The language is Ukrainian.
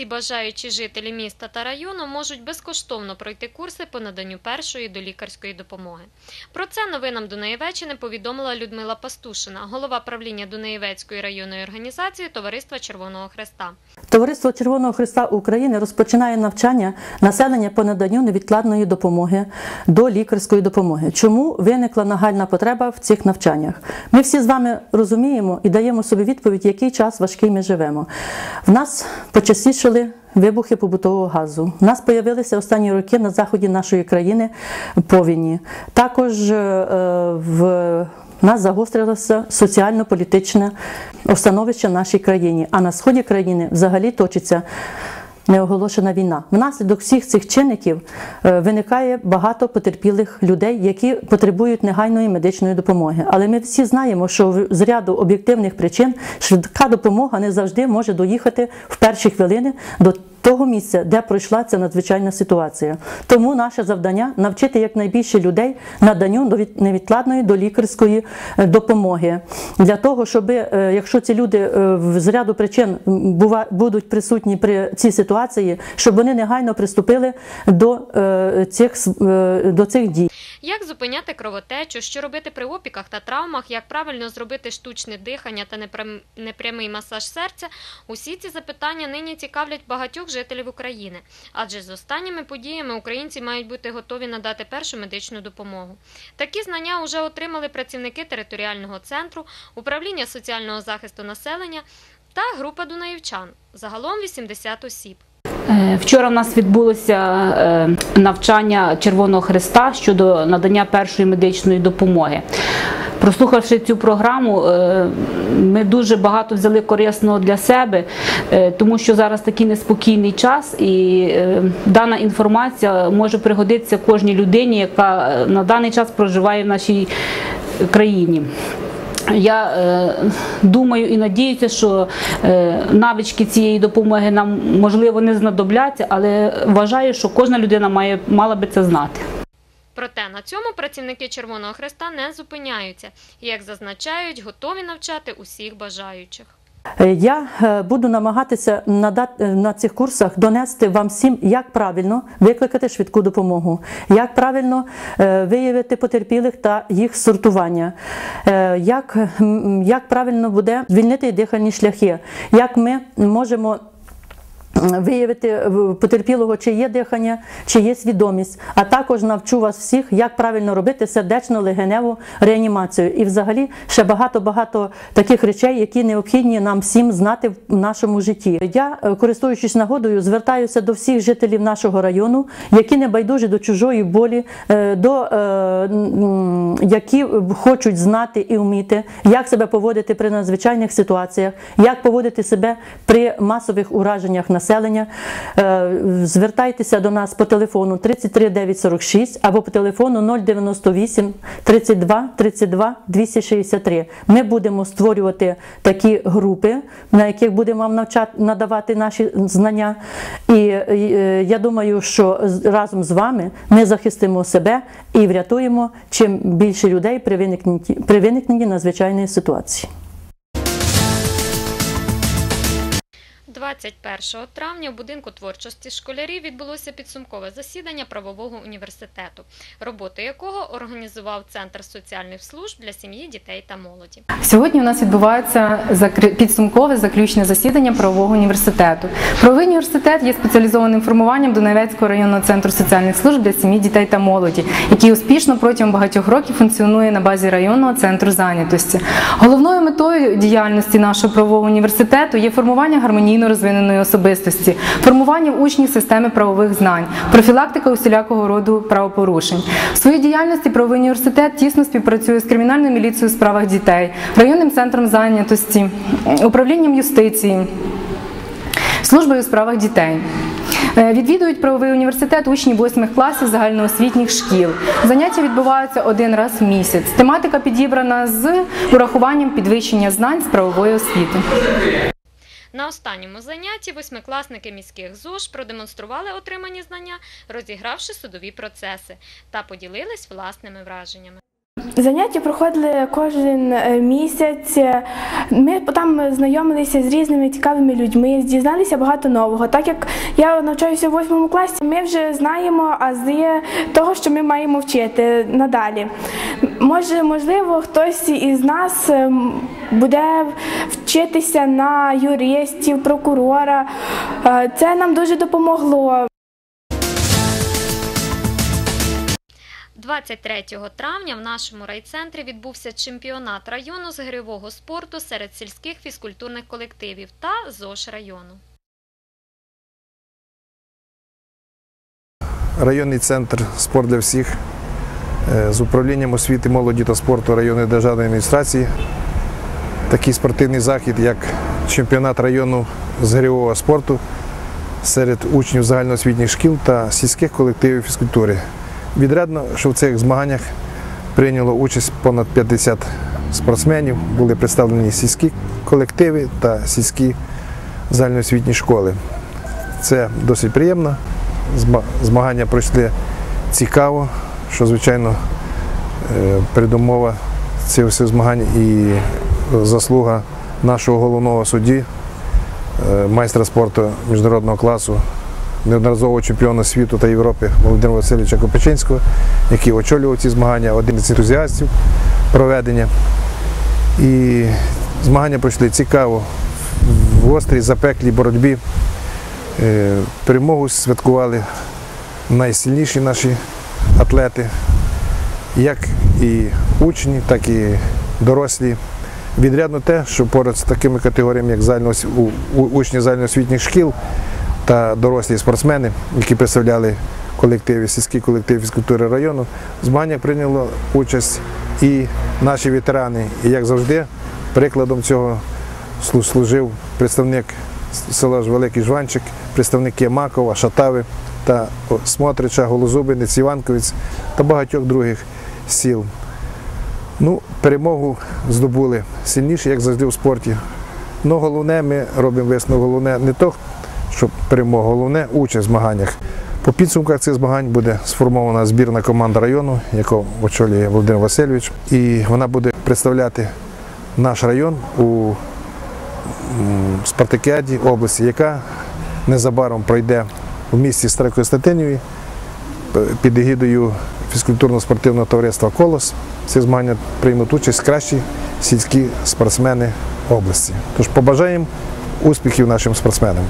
усі бажаючі жителі міста та району можуть безкоштовно пройти курси по наданню першої долікарської допомоги. Про це новинам Дунаєвеччини повідомила Людмила Пастушина, голова правління Дунаєвецької районної організації Товариства Червоного Хреста. Товариство Червоного Христа України розпочинає навчання населення по наданню невідкладної допомоги до лікарської допомоги. Чому виникла нагальна потреба в цих навчаннях? Ми всі з вами розуміємо і даємо собі відповідь, який час важкий ми живемо. В нас почастішали вибухи побутового газу. У нас з'явилися останні роки на заході нашої країни повіні. Також е, в нас загострилося соціально-політичне становище в нашій країні, а на сході країни взагалі точиться неоголошена війна. Внаслідок всіх цих чинників е, виникає багато потерпілих людей, які потребують негайної медичної допомоги. Але ми всі знаємо, що з ряду об'єктивних причин швидка допомога не завжди може доїхати в перші хвилини до того місця, де пройшла ця надзвичайна ситуація. Тому наше завдання навчити якнайбільше людей наданню невідкладної долікарської е, допомоги для того, щоб е, якщо ці люди е, з ряду причин будуть присутні при цій ситуації, щоб вони негайно приступили до цих до цих дій. Як зупиняти кровотечу, що робити при опіках та травмах, як правильно зробити штучне дихання та непрямий масаж серця, усі ці запитання нині цікавлять багатьох жителів України. Адже з останніми подіями українці мають бути готові надати першу медичну допомогу. Такі знання вже отримали працівники територіального центру, управління соціального захисту населення та група дунаївчан. Загалом 80 осіб. Е, Вчора в нас відбулося е, навчання Червоного Христа щодо надання першої медичної допомоги. Прослухавши цю програму, е, ми дуже багато взяли корисного для себе, тому що зараз такий неспокійний час, і дана інформація може пригодитися кожній людині, яка на даний час проживає в нашій країні. Я е, думаю і надіюся, що е, навички цієї допомоги нам можливо не знадобляться, але вважаю, що кожна людина має мала би це знати. Проте на цьому працівники Червоного Хреста не зупиняються як зазначають, готові навчати усіх бажаючих. Е, Я е, буду намагатися надати е, на цих курсах донести вам всім, як правильно викликати швидку допомогу, як правильно виявити потерпілих та їх сортування, як, як правильно буде звільнити дихальні шляхи, як ми можемо. Виявити потерпілого, чи є дихання, чи є свідомість, а також навчу вас всіх, як правильно робити сердечно-легеневу реанімацію. І взагалі ще багато-багато таких речей, які необхідні нам всім знати в нашому житті. Я, е, користуючись нагодою, звертаюся до всіх жителів нашого району, які не байдужі до чужої болі, е, до е, які хочуть знати і вміти, як себе поводити при надзвичайних ситуаціях, як поводити себе при масових ураженнях населення. Е, Звертайтеся до нас по телефону 33 946 або по телефону 098 32 32 263. Ми будемо створювати такі групи, на яких будемо вам навчати надавати наші знання. І е, я думаю, що разом з вами ми захистимо себе і врятуємо чим більше людей при виникненні надзвичайної ситуації. 21 травня в будинку творчості школярів відбулося підсумкове засідання правового університету, роботу якого організував Центр соціальних служб для сім'ї, дітей та молоді. Сьогодні у нас відбувається підсумкове заключне засідання правового університету. Правовий університет є спеціалізованим формуванням Донецького районного центру соціальних служб для сім'ї, дітей та молоді, який успішно протягом багатьох років функціонує на базі районного центру зайнятості. Головною метою діяльності нашого правового університету є формування гармонійно розвиненої особистості, формування учнів системи правових знань, профілактика усілякого роду правопорушень. В своїй діяльності правовий університет тісно співпрацює з кримінальною міліцією у справах дітей, районним центром зайнятості, управлінням юстиції. Службою у справах дітей. Е, Відвідують правовий університет учні 8 класів загальноосвітніх шкіл. Заняття відбуваються один раз в місяць. Тематика підібрана з урахуванням підвищення знань з правової освіти. На останньому занятті восьмикласники міських ЗОЖ продемонстрували отримані знання, розігравши судові процеси та поділились власними враженнями. Заняття проходили кожен е, місяць. Ми там знайомилися з різними цікавими людьми, дізналися багато нового. Так як я навчаюся в восьмому класі, ми вже знаємо ази того, що ми маємо вчити надалі. Може, можливо, хтось із нас ем, буде вчитися на юристів, прокурора. Е, Це нам дуже допомогло. 23 травня в нашому райцентрі відбувся чемпіонат району з гирьового спорту серед сільських фізкультурних колективів та ЗОШ району. Районний центр Спорт для всіх е, з управлінням освіти, молоді та спорту районної державної адміністрації. Такий спортивний захід, як чемпіонат району з гирьового спорту серед учнів загальноосвітніх шкіл та сільських колективів фізкультури. Відрядно, що в цих змаганнях прийняло участь понад 50 спортсменів, були представлені сільські колективи та сільські загальноосвітні школи. Це досить приємно. Змагання пройшли цікаво, що, звичайно, е, передумова цих всіх змагань і заслуга нашого головного судді, е, майстра спорту міжнародного класу, неодноразового чемпіона світу та Європи Володимира Васильовича Копичинського, який очолював ці змагання, один із ентузіастів проведення. І змагання пройшли цікаво, в гострій запеклій боротьбі. Е, Перемогу святкували найсильніші наші атлети, як і учні, так і дорослі. Відрядно те, що поряд з такими категоріями, як учні загальноосвітніх шкіл та дорослі спортсмени, які представляли колективи, сільські колективи фізкультури району, в змаганнях прийняло участь і наші ветерани. І як завжди, прикладом цього служив представник села Великий Жванчик, представники Макова, Шатави та Смотрича, Голозубинець, Іванковець та багатьох других сіл. Ну, перемогу здобули сильніші, як завжди у спорті. Ну, головне, ми робимо висновок, головне не то, що перемога, головне участь в змаганнях. По підсумках цих змагань буде сформована збірна команда району, яку очолює Володимир Васильович, і вона буде представляти наш район у спартакіаді області, яка незабаром пройде в місті Старокостянтиніві п- під егідою фізкультурно-спортивного товариства Колос. Ці змагання приймуть участь кращі сільські спортсмени області. Тож побажаємо успіхів нашим спортсменам.